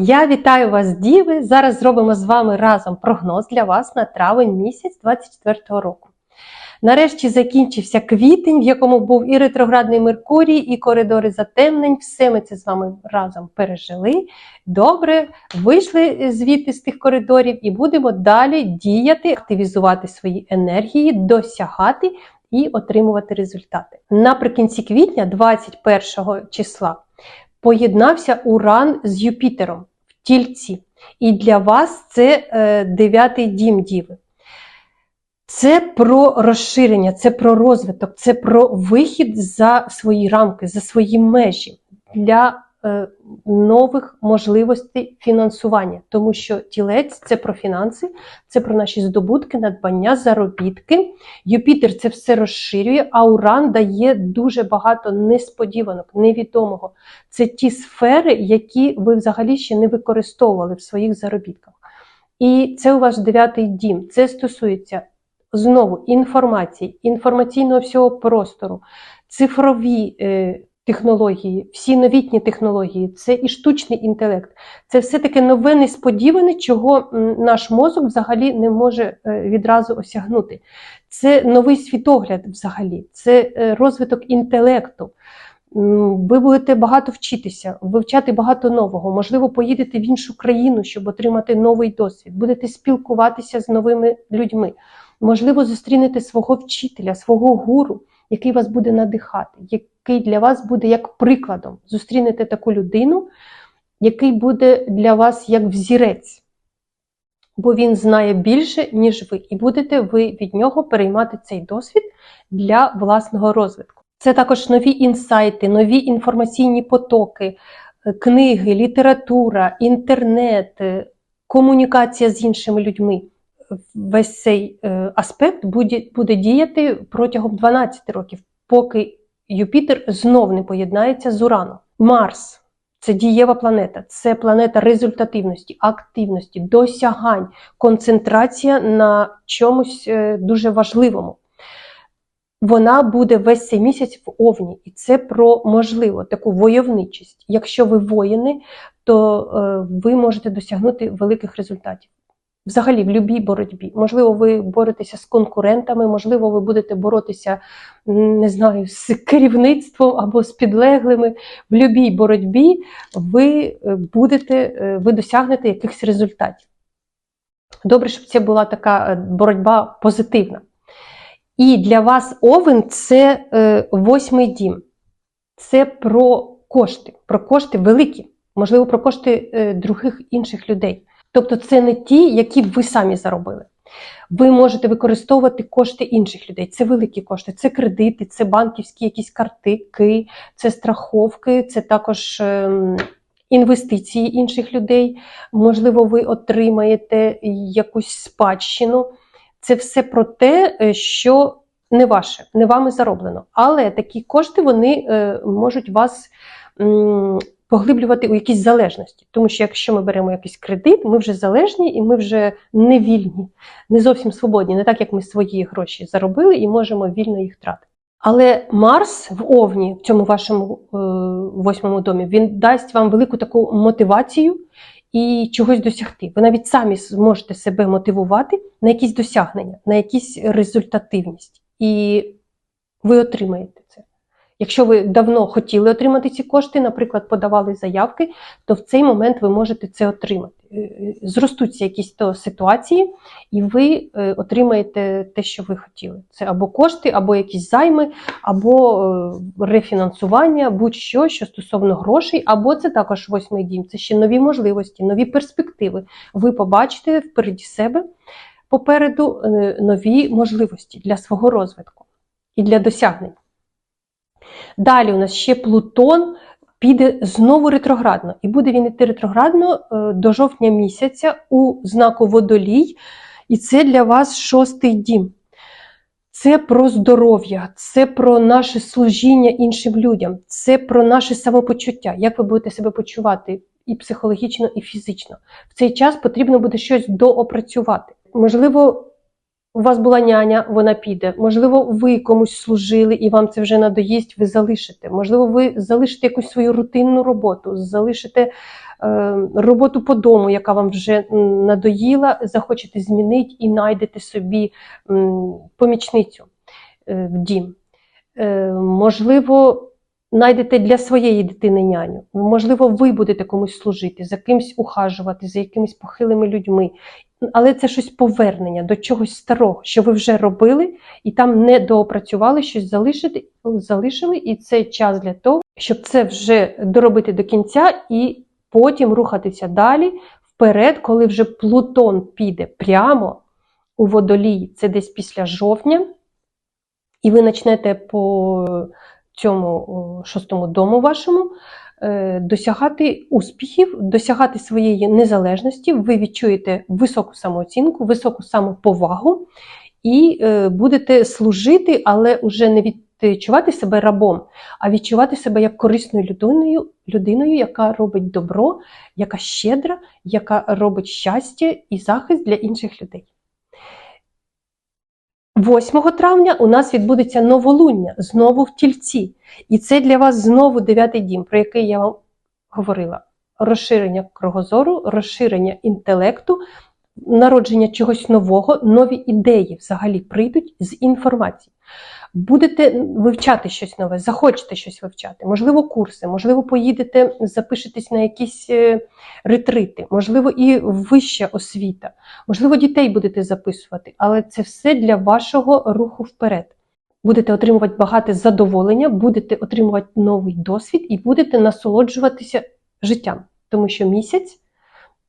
Я вітаю вас, діви! Зараз зробимо з вами разом прогноз для вас на травень місяць 2024 року. Нарешті закінчився квітень, в якому був і ретроградний Меркурій, і коридори затемнень. Все ми це з вами разом пережили. Добре, вийшли звідти з тих коридорів і будемо далі діяти, активізувати свої енергії, досягати і отримувати результати. Наприкінці квітня, 21 числа, поєднався Уран з Юпітером в тільці. І для вас це е, дев'ятий дім Діви. Це про розширення, це про розвиток, це про вихід за свої рамки, за свої межі для нових можливостей фінансування. Тому що тілець це про фінанси, це про наші здобутки, надбання, заробітки. Юпітер це все розширює, а Уран дає дуже багато несподіванок, невідомого. Це ті сфери, які ви взагалі ще не використовували в своїх заробітках. І це у ваш дев'ятий дім. Це стосується знову інформації, інформаційного всього простору, цифрові е, технології, всі новітні технології, це і штучний інтелект. Це все таке нове, несподіване, чого наш мозок взагалі не може е, відразу осягнути. Це новий світогляд взагалі, це е, розвиток інтелекту. Ви будете багато вчитися, вивчати багато нового. Можливо, поїдете в іншу країну, щоб отримати новий досвід, будете спілкуватися з новими людьми. Можливо, зустрінете свого вчителя, свого гуру, який вас буде надихати, який для вас буде як прикладом. Зустрінете таку людину, який буде для вас як взірець, бо він знає більше, ніж ви, і будете ви від нього переймати цей досвід для власного розвитку. Це також нові інсайти, нові інформаційні потоки, е, книги, література, інтернет, е, комунікація з іншими людьми весь цей е, аспект буде, буде діяти протягом 12 років, поки Юпітер знов не поєднається з Ураном. Марс це дієва планета, це планета результативності, активності, досягань, концентрація на чомусь е, дуже важливому. Вона буде весь цей місяць в Овні, і це про можливо таку войовничість. Якщо ви воїни, то е, ви можете досягнути великих результатів. Взагалі, в будь-якій боротьбі. Можливо, ви боретеся з конкурентами, можливо, ви будете боротися не знаю, з керівництвом або з підлеглими. В будь-якій боротьбі ви е, будете, е, ви досягнете якихось результатів. Добре, щоб це була така боротьба позитивна. І для вас овен це е, восьмий дім. Це про кошти, про кошти великі, можливо, про кошти е, других інших людей. Тобто це не ті, які б ви самі заробили. Ви можете використовувати кошти інших людей. Це великі кошти, це кредити, це банківські якісь картики, це страховки, це також ем, інвестиції інших людей. Можливо, ви отримаєте якусь спадщину. Це все про те, е, що не ваше, не вами зароблено. Але такі кошти вони е, можуть вас поглиблювати у якісь залежності. Тому що якщо ми беремо якийсь кредит, ми вже залежні і ми вже не вільні, не зовсім свободні, не так як ми свої гроші заробили і можемо вільно їх тратити. Але Марс в Овні, в цьому вашому е, восьмому домі, він дасть вам велику таку мотивацію і чогось досягти. Ви навіть самі зможете себе мотивувати на якісь досягнення, на якісь результативність. І ви отримаєте це. Якщо ви давно хотіли отримати ці кошти, наприклад, подавали заявки, то в цей момент ви можете це отримати. Е, зростуться якісь то ситуації, і ви е, отримаєте те, що ви хотіли. Це або кошти, або якісь займи, або е, рефінансування, будь-що, що стосовно грошей, або це також восьмий дім. Це ще нові можливості, нові перспективи. Ви побачите впереді себе попереду нові можливості для свого розвитку і для досягнень. Далі у нас ще Плутон піде знову ретроградно, і буде він йти ретроградно е, до жовтня місяця у знаку водолій, і це для вас шостий дім. Це про здоров'я, це про наше служіння іншим людям, це про наше самопочуття, як ви будете себе почувати і психологічно, і фізично. В цей час потрібно буде щось доопрацювати. Можливо, у вас була няня, вона піде. Можливо, ви комусь служили і вам це вже надоїсть, ви залишите. Можливо, ви залишите якусь свою рутинну роботу, залишите е, роботу по дому, яка вам вже надоїла, захочете змінити і знайдете собі м, помічницю е, в дім. Е, можливо, знайдете для своєї дитини няню. Можливо, ви будете комусь служити, за кимсь ухажувати, за якимись похилими людьми. Але це щось повернення до чогось старого, що ви вже робили, і там не доопрацювали, щось залишити, залишили, і це час для того, щоб це вже доробити до кінця і потім рухатися далі вперед, коли вже Плутон піде прямо у водолій, це десь після жовтня, і ви почнете по цьому шостому дому вашому досягати успіхів, досягати своєї незалежності, ви відчуєте високу самооцінку, високу самоповагу і е, будете служити, але вже не відчувати себе рабом, а відчувати себе як корисною людиною, людиною, яка робить добро, яка щедра, яка робить щастя і захист для інших людей. 8 травня у нас відбудеться новолуння знову в тільці. І це для вас знову дев'ятий дім, про який я вам говорила. Розширення кругозору, розширення інтелекту, народження чогось нового, нові ідеї взагалі прийдуть з інформації. Будете вивчати щось нове, захочете щось вивчати, можливо, курси, можливо, поїдете, запишетесь на якісь е, ретрити, можливо, і вища освіта, можливо, дітей будете записувати, але це все для вашого руху вперед. Будете отримувати багато задоволення, будете отримувати новий досвід і будете насолоджуватися життям, тому що місяць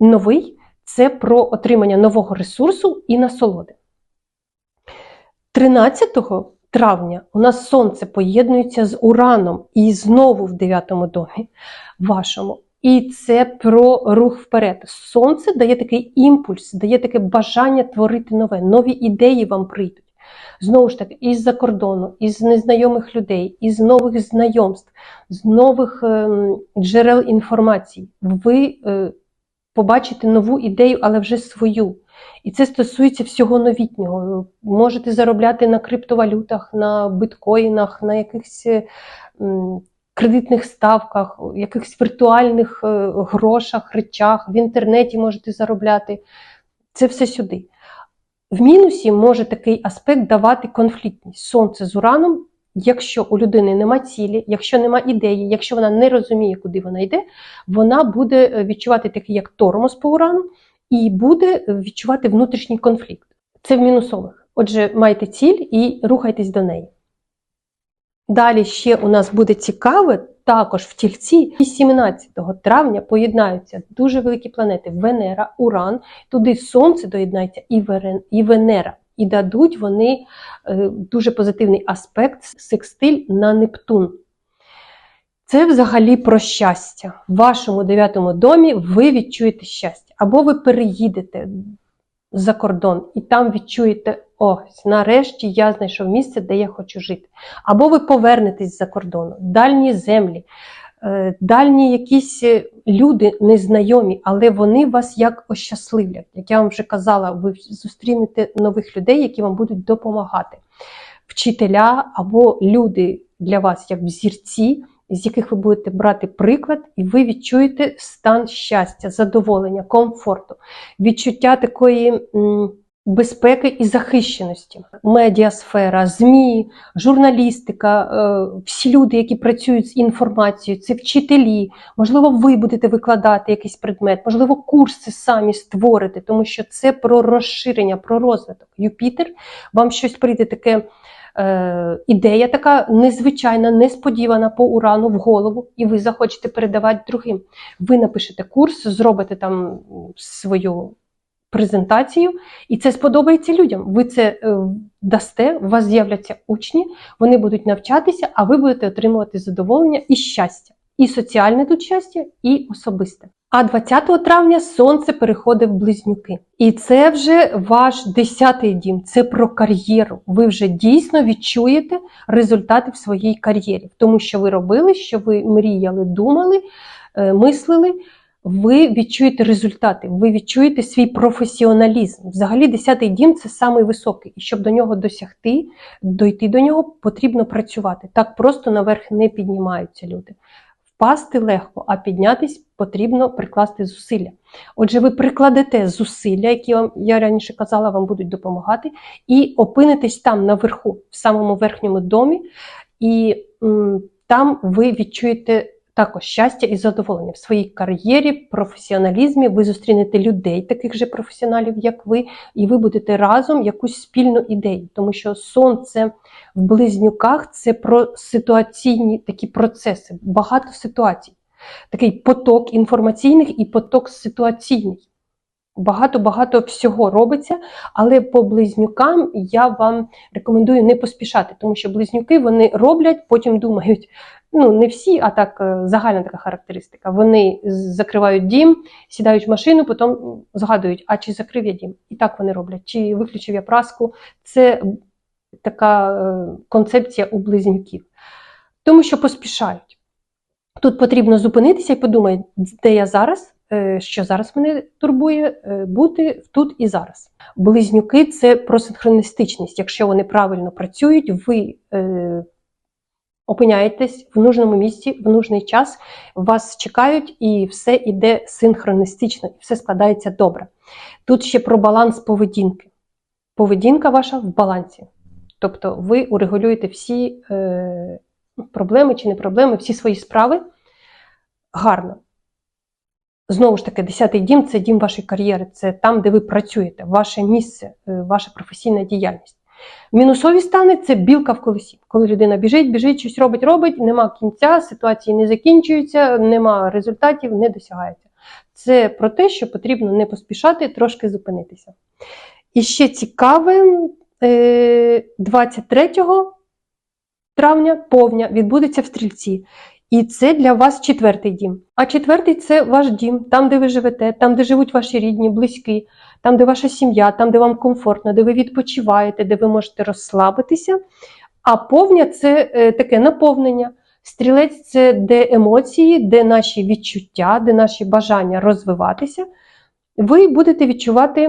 новий це про отримання нового ресурсу і насолоди. 13 травня у нас сонце поєднується з ураном і знову в 9 домі вашому. І це про рух вперед. Сонце дає такий імпульс, дає таке бажання творити нове, нові ідеї вам прийдуть. Знову ж таки, із-за кордону, із незнайомих людей, із нових знайомств, з нових ем, джерел інформації. Ви е, побачите нову ідею, але вже свою. І це стосується всього новітнього. Можете заробляти на криптовалютах, на біткоїнах, на якихось кредитних ставках, якихось віртуальних е, грошах, речах, в інтернеті можете заробляти. Це все сюди. В мінусі може такий аспект давати конфліктність. Сонце з ураном, якщо у людини нема цілі, якщо нема ідеї, якщо вона не розуміє, куди вона йде, вона буде е, відчувати такий як тормоз по урану і буде відчувати внутрішній конфлікт. Це в мінусових. Отже, майте ціль і рухайтесь до неї. Далі ще у нас буде цікаве, також в тільці 17 травня поєднаються дуже великі планети Венера, Уран, туди Сонце доєднається і Венера. І дадуть вони е, дуже позитивний аспект секстиль на Нептун. Це взагалі про щастя. В вашому дев'ятому домі ви відчуєте щастя. Або ви переїдете за кордон і там відчуєте, ось, нарешті я знайшов місце, де я хочу жити. Або ви повернетесь за кордону, дальні землі, дальні якісь е, люди незнайомі, але вони вас як ощасливлять. Як я вам вже казала, ви зустрінете нових людей, які вам будуть допомагати. Вчителя або люди для вас як взірці, з яких ви будете брати приклад, і ви відчуєте стан щастя, задоволення, комфорту, відчуття такої м, безпеки і захищеності. Медіасфера, ЗМІ, журналістика, е, всі люди, які працюють з інформацією, це вчителі. Можливо, ви будете викладати якийсь предмет, можливо, курси самі створите, тому що це про розширення, про розвиток. Юпітер вам щось прийде таке. Е, ідея така незвичайна, несподівана по урану в голову, і ви захочете передавати другим. Ви напишете курс, зробите там свою презентацію, і це сподобається людям. Ви це е, дасте, у вас з'являться учні, вони будуть навчатися, а ви будете отримувати задоволення і щастя. І соціальне тут щастя, і особисте. А 20 травня сонце переходить в близнюки. І це вже ваш 10-й дім, це про кар'єру. Ви вже дійсно відчуєте результати в своїй кар'єрі, тому, що ви робили, що ви мріяли, думали, е, мислили. Ви відчуєте результати, ви відчуєте свій професіоналізм. Взагалі, 10-й дім це самий високий, і щоб до нього досягти, дойти до нього, потрібно працювати. Так просто наверх не піднімаються люди. Впасти легко, а піднятись потрібно прикласти зусилля. Отже, ви прикладете зусилля, які вам я раніше казала, вам будуть допомагати, і опинитесь там наверху, в самому верхньому домі, і м, там ви відчуєте також щастя і задоволення в своїй кар'єрі, професіоналізмі. Ви зустрінете людей, таких же професіоналів, як ви, і ви будете разом якусь спільну ідею, тому що сонце в близнюках це про ситуаційні такі процеси, багато ситуацій. Такий поток інформаційних і поток ситуаційний. Багато-багато всього робиться, але по близнюкам я вам рекомендую не поспішати, тому що близнюки вони роблять, потім думають. Ну, не всі, а так е, загальна така характеристика. Вони закривають дім, сідають в машину, потім згадують, а чи закрив я дім? І так вони роблять, чи виключив я праску. Це така е, концепція у близнюків. Тому що поспішають. Тут потрібно зупинитися і подумати, де я зараз, що зараз мене турбує, е, бути тут і зараз. Близнюки це про синхроністичність. Якщо вони правильно працюють, ви е, опиняєтесь в нужному місці, в нужний час, вас чекають, і все йде синхроністично, і все складається добре. Тут ще про баланс поведінки. Поведінка ваша в балансі. Тобто ви урегулюєте всі е, проблеми чи не проблеми, всі свої справи гарно. Знову ж таки, 10-й дім це дім вашої кар'єри, це там, де ви працюєте, ваше місце, е, ваша професійна діяльність. Мінусові стани це білка в колесі. Коли людина біжить, біжить, щось робить, робить, нема кінця, ситуації не закінчуються, нема результатів, не досягається. Це про те, що потрібно не поспішати, трошки зупинитися. І ще цікаве, е, 23 травня повня відбудеться в стрільці. І це для вас четвертий дім. А четвертий це ваш дім, там, де ви живете, там, де живуть ваші рідні, близькі, там, де ваша сім'я, там, де вам комфортно, де ви відпочиваєте, де ви можете розслабитися. А повня це е, таке наповнення. Стрілець це де емоції, де наші відчуття, де наші бажання розвиватися. Ви будете відчувати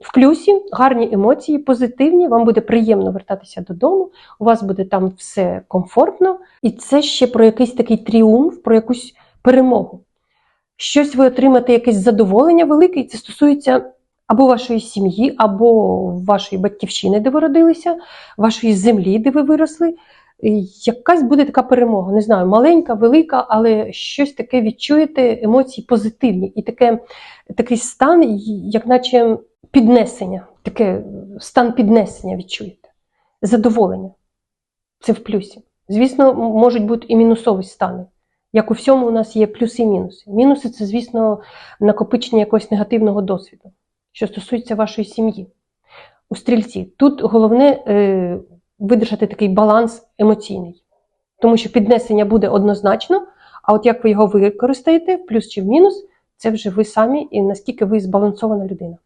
в плюсі гарні емоції, позитивні, вам буде приємно вертатися додому, у вас буде там все комфортно, і це ще про якийсь такий тріумф, про якусь перемогу. Щось ви отримаєте якесь задоволення велике, і це стосується або вашої сім'ї, або вашої батьківщини, де ви родилися, вашої землі, де ви виросли. Якась буде така перемога, не знаю, маленька, велика, але щось таке відчуєте, емоції позитивні, і таке, такий стан, як наче піднесення, таке стан піднесення відчуєте, задоволення. Це в плюсі. Звісно, можуть бути і мінусові стани. Як у всьому, у нас є плюси і мінуси. Мінуси це, звісно, накопичення якогось негативного досвіду, що стосується вашої сім'ї. У стрільці. Тут головне е, видержати такий баланс емоційний. Тому що піднесення буде однозначно, а от як ви його використаєте, плюс чи в мінус, це вже ви самі і наскільки ви збалансована людина.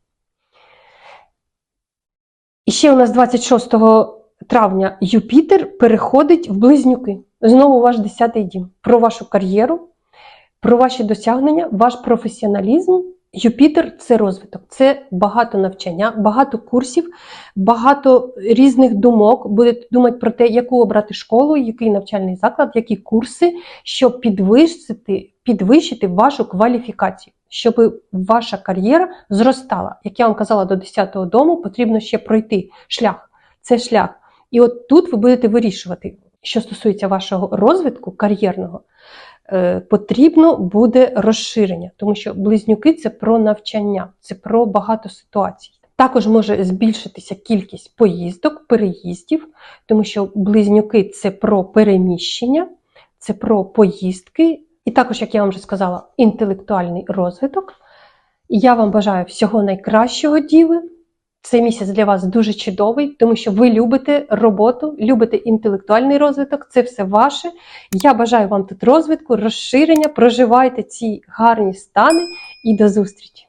І ще у нас 26 травня Юпітер переходить в близнюки. Знову ваш 10-й дім. Про вашу кар'єру, про ваші досягнення, ваш професіоналізм. Юпітер це розвиток, це багато навчання, багато курсів, багато різних думок. Будете думати про те, яку обрати школу, який навчальний заклад, які курси, щоб підвищити, підвищити вашу кваліфікацію, щоб ваша кар'єра зростала. Як я вам казала, до 10-го дому потрібно ще пройти шлях. Це шлях. І от тут ви будете вирішувати, що стосується вашого розвитку кар'єрного. Е, Потрібно буде розширення, тому що близнюки це про навчання, це про багато ситуацій. Також може збільшитися кількість поїздок, переїздів, тому що близнюки це про переміщення, це про поїздки, і також, як я вам вже сказала, інтелектуальний розвиток. Я вам бажаю всього найкращого, діви. Цей місяць для вас дуже чудовий, тому що ви любите роботу, любите інтелектуальний розвиток, це все ваше. Я бажаю вам тут розвитку, розширення, проживайте ці гарні стани і до зустрічі!